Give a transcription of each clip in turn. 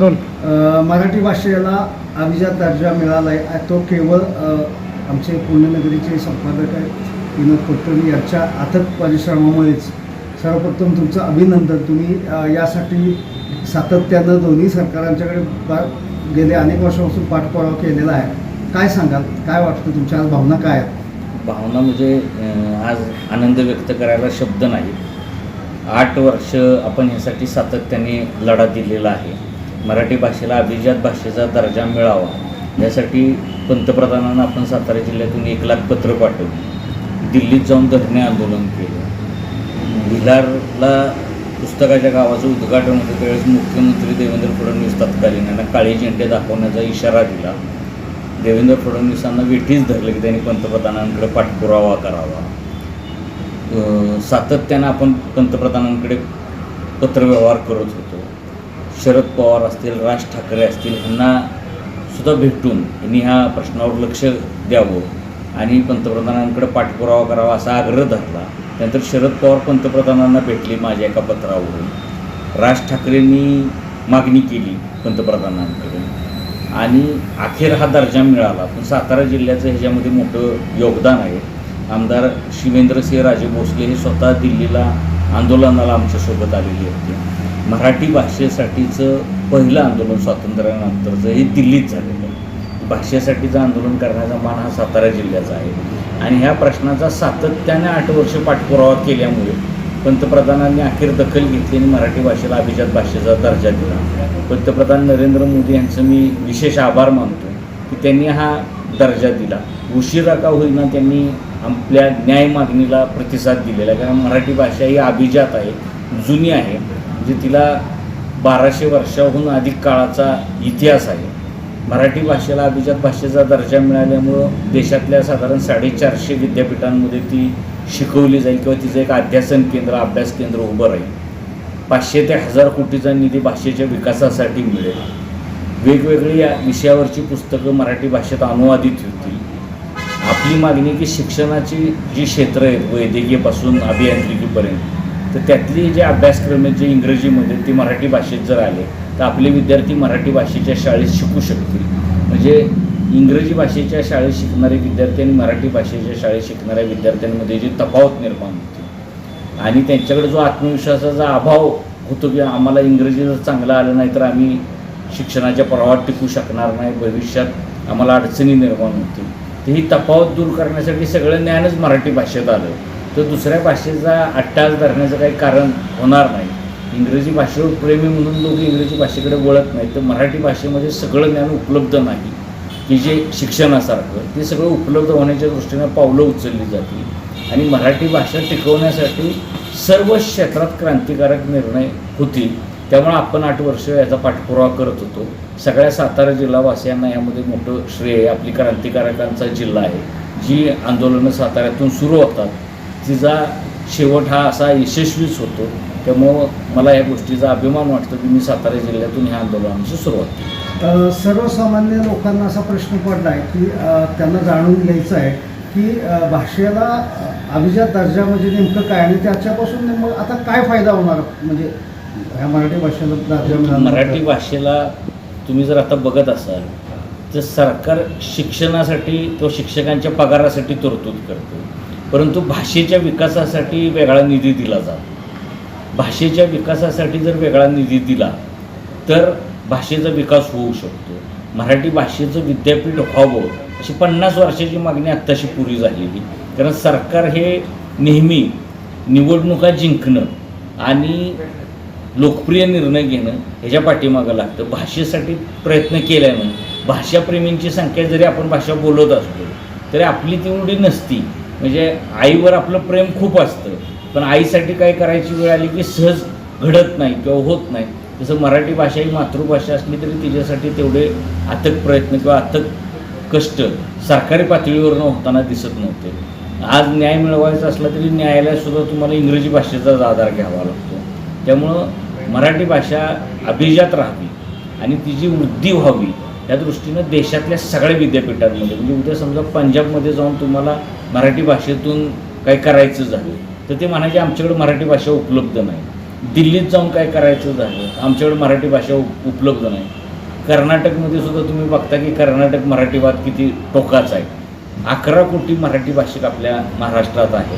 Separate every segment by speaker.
Speaker 1: Role Marathi भाषेला अभिजात दर्जा मिळाला आहे तो केवळ आमचे पुण्यनगरीचे संपादक आहेत विनोद कुलकर्णी यांच्या अथक परिश्रमामुळेच सर्वप्रथम तुमचं अभिनंदन. तुम्ही यासाठी सातत्यानं दोन्ही सरकारांच्याकडे गेले अनेक वर्षापासून पाठपुरावा केलेला आहे. काय सांगाल? काय वाटतं तुमच्या? आज भावना काय आहेत?
Speaker 2: भावना म्हणजे आज आनंद व्यक्त करायला शब्द नाही. आठ वर्ष आपण ह्यासाठी सातत्याने लढा दिलेला आहे. मराठी भाषेला अभिजात भाषेचा दर्जा मिळावा. यासाठी पंतप्रधानांना आपण सातारा जिल्ह्यातून एक लाख पत्र पाठवली. दिल्लीत जाऊन धरणे आंदोलन केलं. भिलारला पुस्तकाच्या गावाचं उद्घाटन होतं त्यावेळेस मुख्यमंत्री देवेंद्र फडणवीस तत्कालीन यांना काळे झेंडे दाखवण्याचा इशारा दिला. देवेंद्र फडणवीसांना वेठीच धरलं की त्यांनी पंतप्रधानांकडे पाठपुरावा करावा. सातत्यानं आपण पंतप्रधानांकडे पत्रव्यवहार करत होतो. शरद पवार असतील राज ठाकरे असतील ह्यांना सुद्धा भेटून यांनी ह्या प्रश्नावर लक्ष द्यावं आणि पंतप्रधानांकडे पाठपुरावा करावा असा आग्रह धरला. त्यानंतर शरद पवार पंतप्रधानांना भेटले माझ्या एका पत्रावरून. राज ठाकरेंनी मागणी केली पंतप्रधानांकडे आणि अखेर हा दर्जा मिळाला. पण सातारा जिल्ह्याचं ह्याच्यामध्ये मोठं योगदान आहे. आमदार शिवेंद्रसिंह राजे भोसले हे स्वतः दिल्लीला आंदोलनाला आमच्यासोबत आलेले होते. मराठी भाषेसाठीचं पहिलं आंदोलन स्वातंत्र्यानंतरचं हे दिल्लीत झालेलं आहे. भाषेसाठीचं आंदोलन करण्याचा मान हा सातारा जिल्ह्याचा आहे. आणि ह्या प्रश्नाचा सातत्याने आठ वर्ष पाठपुरावा केल्यामुळे पंतप्रधानांनी अखेर दखल घेतली आणि मराठी भाषेला अभिजात भाषेचा दर्जा दिला. पंतप्रधान नरेंद्र मोदी यांचं मी विशेष आभार मानतो की त्यांनी हा दर्जा दिला. उशिरा का होईना त्यांनी आपल्या न्याय मागणीला प्रतिसाद दिलेला आहे. कारण मराठी भाषा ही अभिजात आहे जुनी आहे. म्हणजे तिला बाराशे वर्षाहून अधिक काळाचा इतिहास आहे. मराठी भाषेला अभिजात भाषेचा दर्जा मिळाल्यामुळं देशातल्या साधारण साडेचारशे विद्यापीठांमध्ये ती शिकवली जाईल किंवा तिचं एक अध्यासन केंद्र अभ्यास केंद्र उभं राहील. पाचशे ते हजार कोटीचा निधी भाषेच्या विकासासाठी मिळेल. वेगवेगळी या विषयावरची पुस्तकं मराठी भाषेत अनुवादित होतील. आपली मागणी की शिक्षणाची जी क्षेत्र आहेत वैद्यकीयपासून अभियांत्रिकीपर्यंत तर त्यातली जे अभ्यासक्रम आहेत जे इंग्रजीमध्ये ते मराठी भाषेत जर आले तर आपले विद्यार्थी मराठी भाषेच्या शाळेत शिकू शकतील. म्हणजे इंग्रजी भाषेच्या शाळेत शिकणारे विद्यार्थी आणि मराठी भाषेच्या शाळेत शिकणाऱ्या विद्यार्थ्यांमध्ये जी तफावत निर्माण होते. आणि त्यांच्याकडे जो आत्मविश्वासाचा अभाव होतो की आम्हाला इंग्रजी जर चांगलं आलं नाही तर आम्ही शिक्षणाच्या प्रवाहात टिकू शकणार नाही भविष्यात आम्हाला अडचणी निर्माण होतील. तर ही तफावत दूर करण्यासाठी सगळं ज्ञानच मराठी भाषेत आलं. तर दुसऱ्या भाषेचा अट्टास धरण्याचं काही कारण होणार नाही. इंग्रजी भाषेवर प्रेमी म्हणून लोक इंग्रजी भाषेकडे वळत नाहीत. तर मराठी भाषेमध्ये सगळं ज्ञान उपलब्ध नाही. की जे शिक्षणासारखं ते सगळं उपलब्ध होण्याच्या दृष्टीनं पावलं उचलली जातील. आणि मराठी भाषा टिकवण्यासाठी सर्व क्षेत्रात क्रांतिकारक निर्णय होतील. त्यामुळे आपण आठ वर्ष याचा पाठपुरावा करत होतो. सगळ्या सातारा जिल्हावासियांना यामध्ये मोठं श्रेय आहे. आपली क्रांतिकारकांचा जिल्हा आहे. जी आंदोलनं साताऱ्यातून सुरू होतात तिचा शेवट हा असा यशस्वीच होतो. त्यामुळं मला या गोष्टीचा अभिमान वाटतो की मी सातारा जिल्ह्यातून ह्या आंदोलनाची सुरुवात केली.
Speaker 1: सर्वसामान्य लोकांना असा प्रश्न पडला आहे की त्यांना जाणून घ्यायचं आहे की भाषेला अभिजात दर्जा म्हणजे नेमकं काय आणि त्याच्यापासून नेमकं आता काय फायदा होणार? म्हणजे ह्या मराठी भाषेला
Speaker 2: मराठी भाषेला तुम्ही जर आता बघत असाल तर सरकार शिक्षणासाठी किंवा शिक्षकांच्या पगारासाठी तरतूद करतो. परंतु भाषेच्या विकासासाठी वेगळा निधी दिला जातो. भाषेच्या विकासासाठी जर वेगळा निधी दिला तर भाषेचा विकास होऊ शकतो. मराठी भाषेचं विद्यापीठ व्हावं अशी पन्नास वर्षाची मागणी आत्ताशी पुरी झालेली. कारण सरकार हे नेहमी निवडणुका जिंकणं आणि लोकप्रिय निर्णय घेणं ह्याच्या पाठीमागं लागतं. भाषेसाठी प्रयत्न केल्यानं भाषाप्रेमींची संख्या जरी आपण भाषा बोलत असतो तरी आपली तेवढी नसती. म्हणजे आईवर आपलं प्रेम खूप असतं. पण आईसाठी काय करायची वेळ आली की सहज घडत नाही किंवा होत नाही. तसं मराठी भाषा ही मातृभाषा असली तरी तिच्यासाठी तेवढे अथक प्रयत्न किंवा अथक कष्ट सरकारी पातळीवरनं होताना दिसत नव्हते. आज न्याय मिळवायचा असला तरी न्यायालयातसुद्धा तुम्हाला इंग्रजी भाषेचाच आधार घ्यावा लागतो. त्यामुळं मराठी भाषा अभिजात राहावी आणि तिची वृद्धी व्हावी या दृष्टीनं देशातल्या सगळ्या विद्यापीठांमध्ये म्हणजे उद्या समजा पंजाबमध्ये जाऊन तुम्हाला मराठी भाषेतून काही करायचं झालं तर ते म्हणायचे आमच्याकडे मराठी भाषा उपलब्ध नाही. दिल्लीत जाऊन काय करायचं झालं आमच्याकडे मराठी भाषा उप उपलब्ध नाही. कर्नाटकमध्ये सुद्धा तुम्ही बघता की कर्नाटक मराठी वाद किती टोकाचा आहे. अकरा कोटी मराठी भाषिक आपल्या महाराष्ट्रात आहे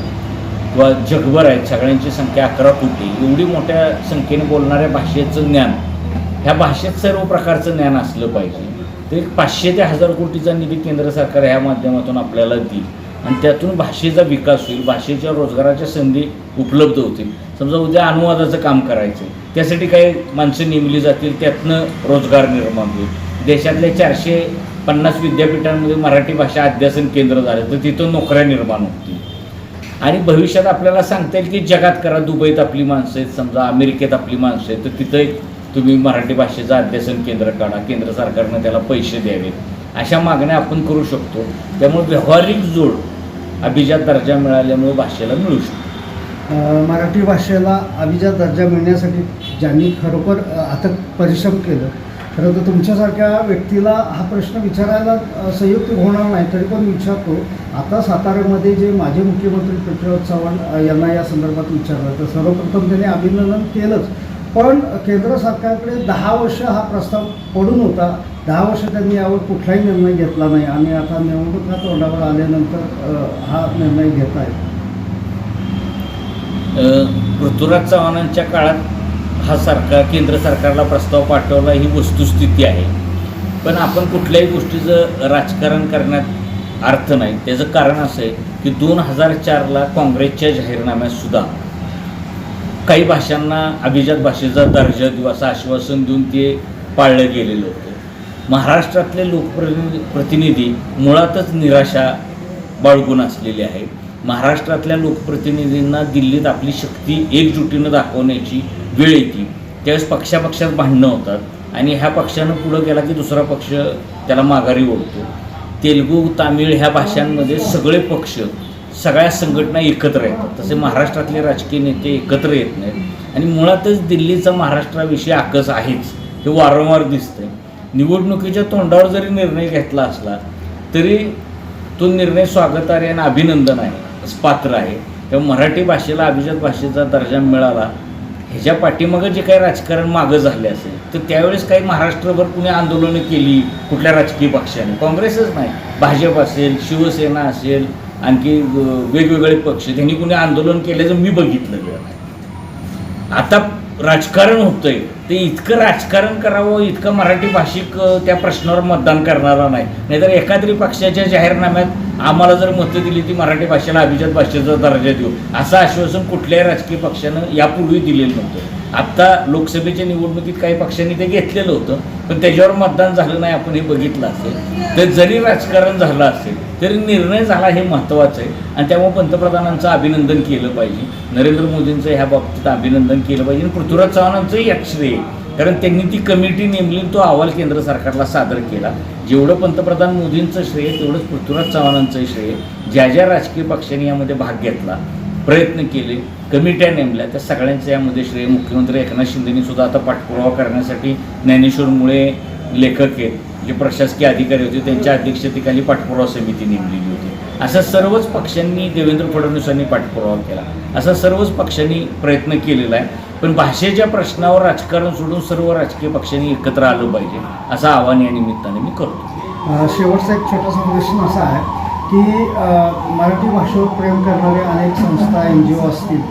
Speaker 2: किंवा जगभर आहेत सगळ्यांची संख्या अकरा कोटी एवढी मोठ्या संख्येने बोलणाऱ्या भाषेचं ज्ञान ह्या भाषेत सर्व प्रकारचं ज्ञान असलं पाहिजे. ते एक पाचशे ते हजार कोटीचा निधी केंद्र सरकार ह्या माध्यमातून आपल्याला देईल. आणि त्यातून भाषेचा विकास होईल भाषेच्या रोजगाराच्या संधी उपलब्ध होतील. समजा उद्या अनुवादाचं काम करायचं आहे त्यासाठी काही माणसं नेमली जातील त्यातनं रोजगार निर्माण होईल. देशातल्या चारशे पन्नास विद्यापीठांमध्ये मराठी भाषा अध्यासन केंद्र झालं तर तिथं नोकऱ्या निर्माण होतील. आणि भविष्यात आपल्याला सांगता येईल की जगात करा दुबईत आपली माणसं आहेत समजा अमेरिकेत आपली माणसं आहेत तर तिथं तुम्ही मराठी भाषेचं अध्यासन केंद्र काढा केंद्र सरकारनं त्याला पैसे द्यावेत. अशा मागण्या आपण करू शकतो. त्यामुळे व्यावहारिक जोड अभिजात दर्जा मिळाल्यामुळे भाषेला मिळू शकतो.
Speaker 1: मराठी भाषेला अभिजात दर्जा मिळण्यासाठी ज्यांनी खरोखर अथक परिश्रम केलं खरं तर तुमच्यासारख्या व्यक्तीला हा प्रश्न विचारायला संयुक्त होणार नाही तरी पण विचारतो. आता साताऱ्यामध्ये जे माजी मुख्यमंत्री पृथ्वीराज चव्हाण यांना या संदर्भात विचारलं तर सर्वप्रथम त्यांनी अभिनंदन केलंच. पण केंद्र सरकारकडे दहा वर्ष हा प्रस्ताव पडून होता. दहा वर्ष त्यांनी यावर कुठलाही निर्णय घेतला नाही. आणि आता निवडणुका तोंडावर आल्यानंतर हा निर्णय घेत
Speaker 2: आहे. पृथ्वीराज चव्हाणांच्या काळात हा सरकार केंद्र सरकारला प्रस्ताव पाठवला ही वस्तुस्थिती आहे. पण आपण कुठल्याही गोष्टीचं राजकारण करण्यात अर्थ नाही. त्याचं कारण असं आहे की दोन हजार चारला काँग्रेसच्या जाहीरनाम्यातसुद्धा काही भाषांना अभिजात भाषेचा दर्जा देऊ असं आश्वासन देऊन ते पाळलं गेलेलं होतं. महाराष्ट्रातले लोकप्रतिनिधी प्रतिनिधी मुळातच निराशा बाळगून असलेले आहेत. महाराष्ट्रातल्या लोकप्रतिनिधींना दिल्लीत आपली शक्ती एकजुटीनं दाखवण्याची वेळ येते. त्यावेळेस पक्षापक्षात भांडणं होतात आणि ह्या पक्षानं पुढं गेला की दुसरा पक्ष त्याला माघारी ओढतो. तेलुगू तामिळ ह्या भाषांमध्ये सगळे पक्ष सगळ्या संघटना एकत्र येतात. तसे महाराष्ट्रातले राजकीय नेते एकत्र येत नाहीत. आणि मुळातच दिल्लीचा महाराष्ट्राविषयी आकस आहेच. हे वारंवार दिसतंय. निवडणुकीच्या तोंडावर जरी निर्णय घेतला असला तरी तो निर्णय स्वागतार्ह आणि अभिनंदन आहे. पात्र आहे. तेव्हा मराठी भाषेला अभिजात भाषेचा दर्जा मिळाला ह्याच्या पाठीमागं जे काही राजकारण मागं झाले असेल तर त्यावेळेस काही महाराष्ट्रभर कुणी आंदोलनं केली कुठल्या राजकीय पक्षाने? काँग्रेसच नाही. भाजप असेल शिवसेना असेल आणखी वेगवेगळे पक्ष त्यांनी कुणी आंदोलन केल्याचं मी बघितलं नाही. आता राजकारण होतंय. ते इतकं राजकारण करावं इतकं मराठी भाषिक त्या प्रश्नावर मतदान करणारा नाही. नाहीतर एखाद्री पक्षाच्या जाहीरनाम्यात आम्हाला जर मतं दिली ती मराठी भाषेला अभिजात भाषेचा दर्जा देऊ. असं आश्वासन कुठल्याही राजकीय पक्षानं यापूर्वी दिलेलं नव्हतं. आत्ता लोकसभेच्या निवडणुकीत काही पक्षांनी ते घेतलेलं होतं पण त्याच्यावर मतदान झालं नाही आपण हे बघितलं असेल. तर जरी राजकारण झालं असेल तरी निर्णय झाला हे महत्त्वाचं आहे. आणि त्यामुळे पंतप्रधानांचं अभिनंदन केलं पाहिजे. नरेंद्र मोदींचं ह्या बाबतीत अभिनंदन केलं पाहिजे. आणि पृथ्वीराज चव्हाणांचंही यात श्रेय कारण त्यांनी ती कमिटी नेमली तो अहवाल केंद्र सरकारला सादर केला. जेवढं पंतप्रधान मोदींचं श्रेय तेवढंच पृथ्वीराज चव्हाणांचं श्रेय ज्या ज्या राजकीय पक्षांनी यामध्ये भाग घेतला प्रयत्न केले. कमिट्या नेमल्या. त्या सगळ्यांचं यामध्ये श्रेय मुख्यमंत्री एकनाथ शिंदेनी सुद्धा आता पाठपुरावा करण्यासाठी ज्ञानेश्वर मुळे लेखक आहेत. जे प्रशासकीय अधिकारी होते त्यांच्या अध्यक्षतेखाली पाठपुरावा समिती नेमलेली होती. असा सर्वच पक्षांनी देवेंद्र फडणवीसांनी पाठपुरावा केला. असा सर्वच पक्षांनी प्रयत्न केलेला आहे. पण भाषेच्या प्रश्नावर राजकारण सोडून सर्व राजकीय पक्षांनी एकत्र आलं पाहिजे असं आवाहन या निमित्ताने मी करतो.
Speaker 1: शेवटचा एक छोटासा प्रश्न असा आहे. की मराठी भाषेवर प्रेम करणारे अनेक संस्था एन जी ओ असतील.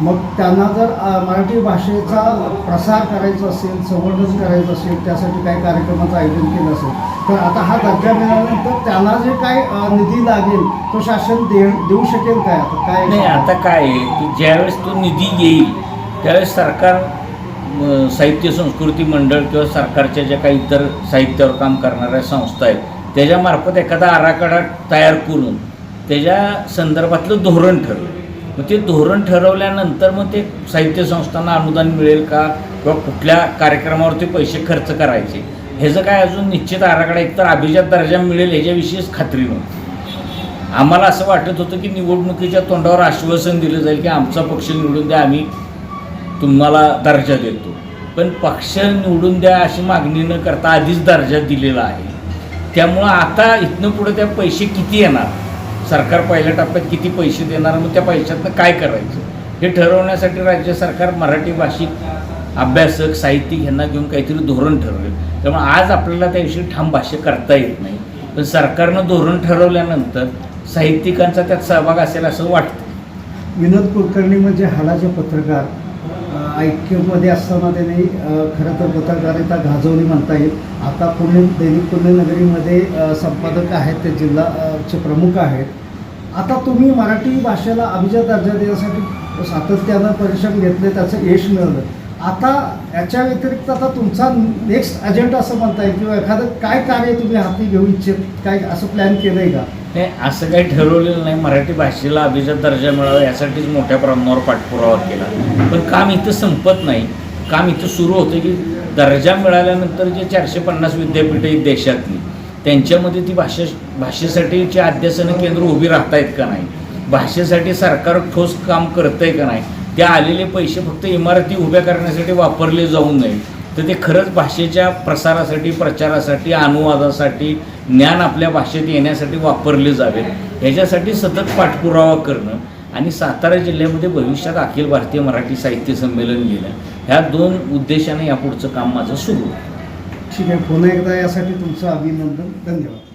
Speaker 1: मग त्यांना जर मराठी भाषेचा प्रसार करायचा असेल संवर्धन करायचं असेल त्यासाठी काही कार्यक्रमाचं आयोजन केलं असेल तर आता हा दर्जा मिळाल्यानंतर त्यांना जे काय निधी लागेल तो शासन दे देऊ शकेल काय? आता काय
Speaker 2: नाही आता काय आहे की ज्यावेळेस तो निधी येईल त्यावेळेस सरकार साहित्य संस्कृती मंडळ किंवा सरकारच्या ज्या काही इतर साहित्यावर काम करणाऱ्या संस्था आहेत त्याच्यामार्फत एखादा आराखडा तयार करून त्याच्या संदर्भातलं धोरण ठरलं. मग ते धोरण ठरवल्यानंतर मग ते साहित्य संस्थांना अनुदान मिळेल का? किंवा कुठल्या कार्यक्रमावर ते पैसे खर्च करायचे? ह्याचं काय अजून निश्चित आराखडा एकतर अभिजात दर्जा मिळेल ह्याच्याविषयीच खात्री नव्हती. आम्हाला असं वाटत होतं की निवडणुकीच्या तोंडावर आश्वासन दिलं जाईल की आमचा पक्ष निवडून द्या आम्ही तुम्हाला दर्जा देतो. पण पक्ष निवडून द्या अशी मागणी न करता आधीच दर्जा दिलेला आहे. त्यामुळं आता इथनं पुढे त्या पैसे किती येणार? सरकार पहिल्या टप्प्यात किती पैसे देणार? मग त्या पैशातनं काय करायचं? हे ठरवण्यासाठी राज्य सरकार मराठी भाषिक अभ्यासक साहित्यिक यांना घेऊन काहीतरी धोरण ठरवेल. त्यामुळे आज आपल्याला त्याविषयी ठाम भाष्य करता येत नाही. पण सरकारनं धोरण ठरवल्यानंतर साहित्यिकांचा त्यात सहभाग असेल असं वाटतं.
Speaker 1: विनोद कुलकर्णी म्हणजे हालाचे पत्रकार आय क्यूमध्ये असताना त्यांनी खरं तर पत्रकारिता गाजवली म्हणता येईल. आता पुणे दैनिक पुण्यनगरीमध्ये नगरीमध्ये संपादक आहेत ते जिल्हा चे प्रमुख आहेत. आता तुम्ही मराठी भाषेला अभिजात दर्जा देण्यासाठी सातत्यानं परिश्रम घेतले त्याचं यश मिळालं. आता याच्या व्यतिरिक्त आता तुमचा नेक्स्ट अजेंडा असं म्हणता येईल किंवा एखादं काय कार्य तुम्ही हाती घेऊ इच्छित काय असं प्लॅन केलं आहे का?
Speaker 2: नाही असं काही ठरवलेलं नाही. मराठी भाषेला अभिजात दर्जा मिळावा यासाठीच मोठ्या प्रमाणावर पाठपुरावा केला. पण काम इथं संपत नाही. काम इथं सुरू होतं की दर्जा मिळाल्यानंतर जे चारशे पन्नास विद्यापीठं आहेत देशातली त्यांच्यामध्ये ती भाषा भाषेसाठीची अध्यासनं केंद्र उभी आहेत का नाही? भाषेसाठी सरकार ठोस काम करत आहे का नाही? ते आलेले पैसे फक्त इमारती उभ्या करण्यासाठी वापरले जाऊ नये तर ते खरंच भाषेच्या प्रसारासाठी प्रचारासाठी अनुवादासाठी ज्ञान आपल्या भाषेत येण्यासाठी वापरले जावेत. ह्याच्यासाठी सतत पाठपुरावा करणं आणि सातारा जिल्ह्यामध्ये भविष्यात अखिल भारतीय मराठी साहित्य संमेलन घेणं ह्या दोन उद्देशाने यापुढचं काम माझं सुरू
Speaker 1: ठीक आहे. पुन्हा एकदा यासाठी तुमचं अभिनंदन. धन्यवाद.